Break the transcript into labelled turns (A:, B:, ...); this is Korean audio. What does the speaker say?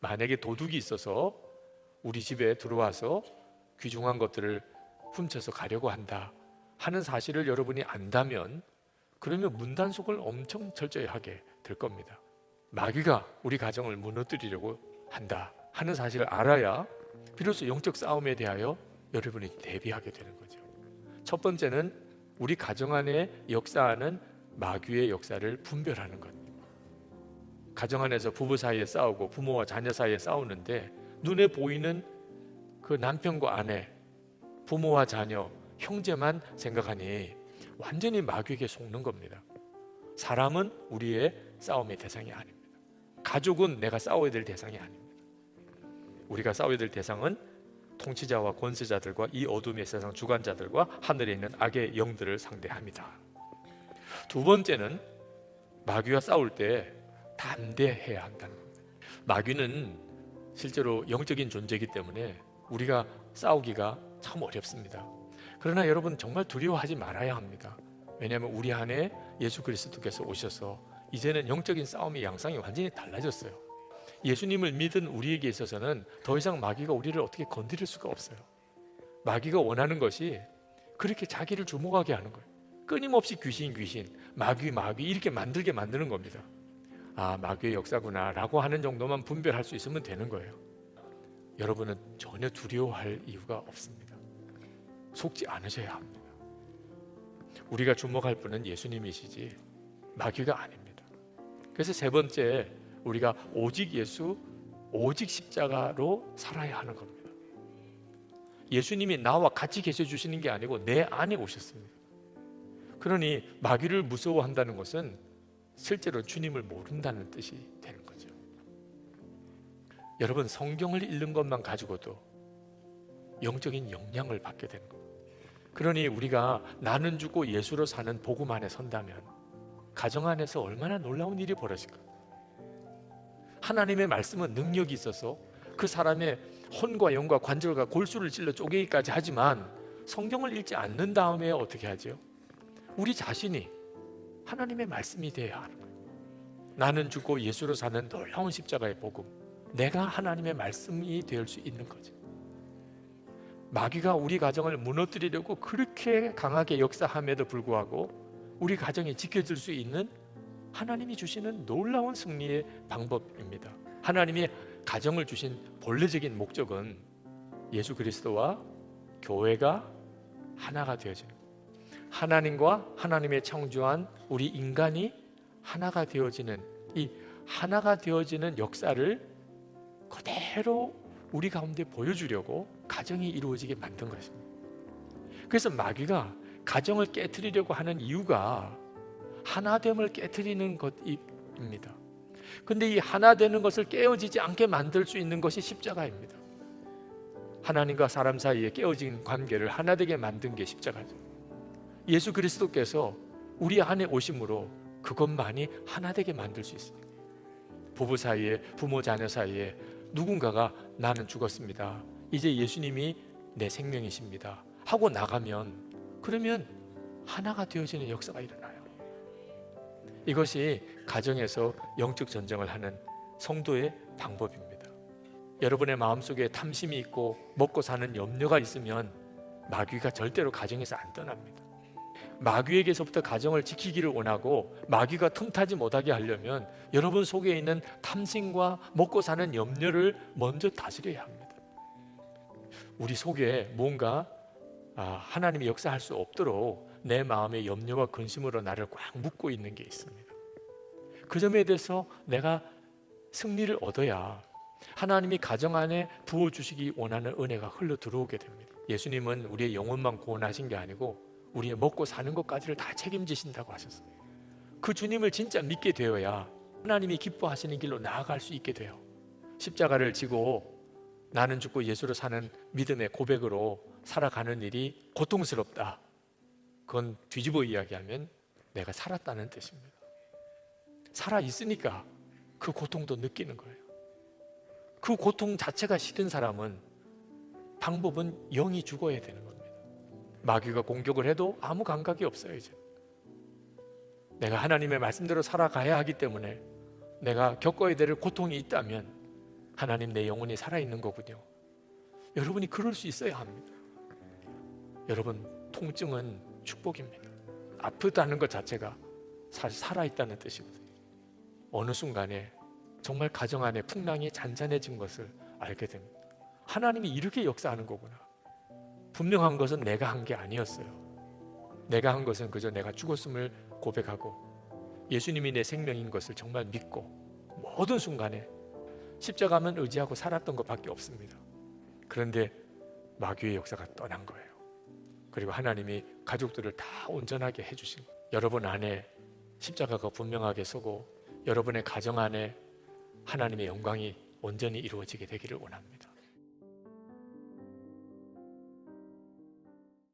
A: 만약에 도둑이 있어서 우리 집에 들어와서 귀중한 것들을 훔쳐서 가려고 한다 하는 사실을 여러분이 안다면 그러면 문단속을 엄청 철저히 하게 될 겁니다. 마귀가 우리 가정을 무너뜨리려고 한다 하는 사실을 알아야 비로소 영적 싸움에 대하여 여러분이 대비하게 되는 거죠. 첫 번째는 우리 가정 안에 역사하는 마귀의 역사를 분별하는 것. 가정 안에서 부부 사이에 싸우고 부모와 자녀 사이에 싸우는데 눈에 보이는 그 남편과 아내, 부모와 자녀, 형제만 생각하니 완전히 마귀에게 속는 겁니다. 사람은 우리의 싸움의 대상이 아닙니다. 가족은 내가 싸워야 될 대상이 아닙니다. 우리가 싸워야 될 대상은 통치자와 권세자들과 이 어둠의 세상 주관자들과 하늘에 있는 악의 영들을 상대합니다. 두 번째는 마귀와 싸울 때 담대해야 한다는 겁니다. 마귀는 실제로 영적인 존재이기 때문에 우리가 싸우기가 참 어렵습니다. 그러나 여러분 정말 두려워하지 말아야 합니다. 왜냐하면 우리 안에 예수 그리스도께서 오셔서 이제는 영적인 싸움의 양상이 완전히 달라졌어요. 예수님을 믿은 우리에게 있어서는 더 이상 마귀가 우리를 어떻게 건드릴 수가 없어요. 마귀가 원하는 것이 그렇게 자기를 주목하게 하는 거예요. 끊임없이 귀신 귀신, 마귀 마귀 이렇게 만들게 만드는 겁니다. 아 마귀의 역사구나라고 하는 정도만 분별할 수 있으면 되는 거예요. 여러분은 전혀 두려워할 이유가 없습니다. 속지 않으셔야 합니다. 우리가 주목할 분은 예수님이시지 마귀가 아닙니다. 그래서 세 번째 우리가 오직 예수, 오직 십자가로 살아야 하는 겁니다. 예수님이 나와 같이 계셔 주시는 게 아니고 내 안에 오셨습니다. 그러니 마귀를 무서워한다는 것은 실제로 주님을 모른다는 뜻이 되는 거죠. 여러분 성경을 읽는 것만 가지고도 영적인 영향을 받게 되는 겁니다. 그러니 우리가 나는 죽고 예수로 사는 복음 안에 선다면 가정 안에서 얼마나 놀라운 일이 벌어질까? 하나님의 말씀은 능력이 있어서 그 사람의 혼과 영과 관절과 골수를 찔러 쪼개기까지 하지만 성경을 읽지 않는 다음에 어떻게 하죠? 우리 자신이 하나님의 말씀이 되어야 하는 거예요. 나는 죽고 예수로 사는 놀라운 십자가의 복음. 내가 하나님의 말씀이 될 수 있는 거죠. 마귀가 우리 가정을 무너뜨리려고 그렇게 강하게 역사함에도 불구하고 우리 가정이 지켜질 수 있는 하나님이 주시는 놀라운 승리의 방법입니다. 하나님이 가정을 주신 본래적인 목적은 예수 그리스도와 교회가 하나가 되어지는 하나님과 하나님의 창조한 우리 인간이 하나가 되어지는 이 하나가 되어지는 역사를 그대로 우리 가운데 보여주려고 가정이 이루어지게 만든 것입니다. 그래서 마귀가 가정을 깨뜨리려고 하는 이유가 하나됨을 깨뜨리는 것입니다. 근데 이 하나 되는 것을 깨어지지 않게 만들 수 있는 것이 십자가입니다. 하나님과 사람 사이에 깨어진 관계를 하나 되게 만든 게 십자가죠. 예수 그리스도께서 우리 안에 오심으로 그것만이 하나 되게 만들 수 있습니다. 부부 사이에 부모 자녀 사이에 누군가가 나는 죽었습니다. 이제 예수님이 내 생명이십니다. 하고 나가면 그러면 하나가 되어지는 역사가 일어나요. 이것이 가정에서 영적 전쟁을 하는 성도의 방법입니다. 여러분의 마음속에 탐심이 있고 먹고 사는 염려가 있으면 마귀가 절대로 가정에서 안 떠납니다. 마귀에게서부터 가정을 지키기를 원하고 마귀가 틈타지 못하게 하려면 여러분 속에 있는 탐심과 먹고 사는 염려를 먼저 다스려야 합니다. 우리 속에 뭔가 아, 하나님이 역사할 수 없도록 내 마음의 염려와 근심으로 나를 꽉 묶고 있는 게 있습니다. 그 점에 대해서 내가 승리를 얻어야 하나님이 가정 안에 부어 주시기 원하는 은혜가 흘러 들어오게 됩니다. 예수님은 우리의 영혼만 구원하신 게 아니고 우리의 먹고 사는 것까지를 다 책임지신다고 하셨어요. 그 주님을 진짜 믿게 되어야 하나님이 기뻐하시는 길로 나아갈 수 있게 돼요. 십자가를 지고 나는 죽고 예수로 사는 믿음의 고백으로 살아가는 일이 고통스럽다. 그건 뒤집어 이야기하면 내가 살았다는 뜻입니다. 살아 있으니까 그 고통도 느끼는 거예요. 그 고통 자체가 싫은 사람은 방법은 영이 죽어야 되는 겁니다. 마귀가 공격을 해도 아무 감각이 없어요, 이제. 내가 하나님의 말씀대로 살아가야 하기 때문에 내가 겪어야 될 고통이 있다면 하나님 내 영혼이 살아있는 거군요. 여러분이 그럴 수 있어야 합니다. 여러분 통증은 축복입니다. 아프다는 것 자체가 사실 살아있다는 뜻이거든요. 어느 순간에 정말 가정 안에 풍랑이 잔잔해진 것을 알게 됩니다. 하나님이 이렇게 역사하는 거구나. 분명한 것은 내가 한 게 아니었어요. 내가 한 것은 그저 내가 죽었음을 고백하고 예수님이 내 생명인 것을 정말 믿고 모든 순간에 십자가만 의지하고 살았던 것밖에 없습니다. 그런데 마귀의 역사가 떠난 거예요. 그리고 하나님이 가족들을 다 온전하게 해주신 거예요. 여러분 안에 십자가가 분명하게 서고 여러분의 가정 안에 하나님의 영광이 온전히 이루어지게 되기를 원합니다.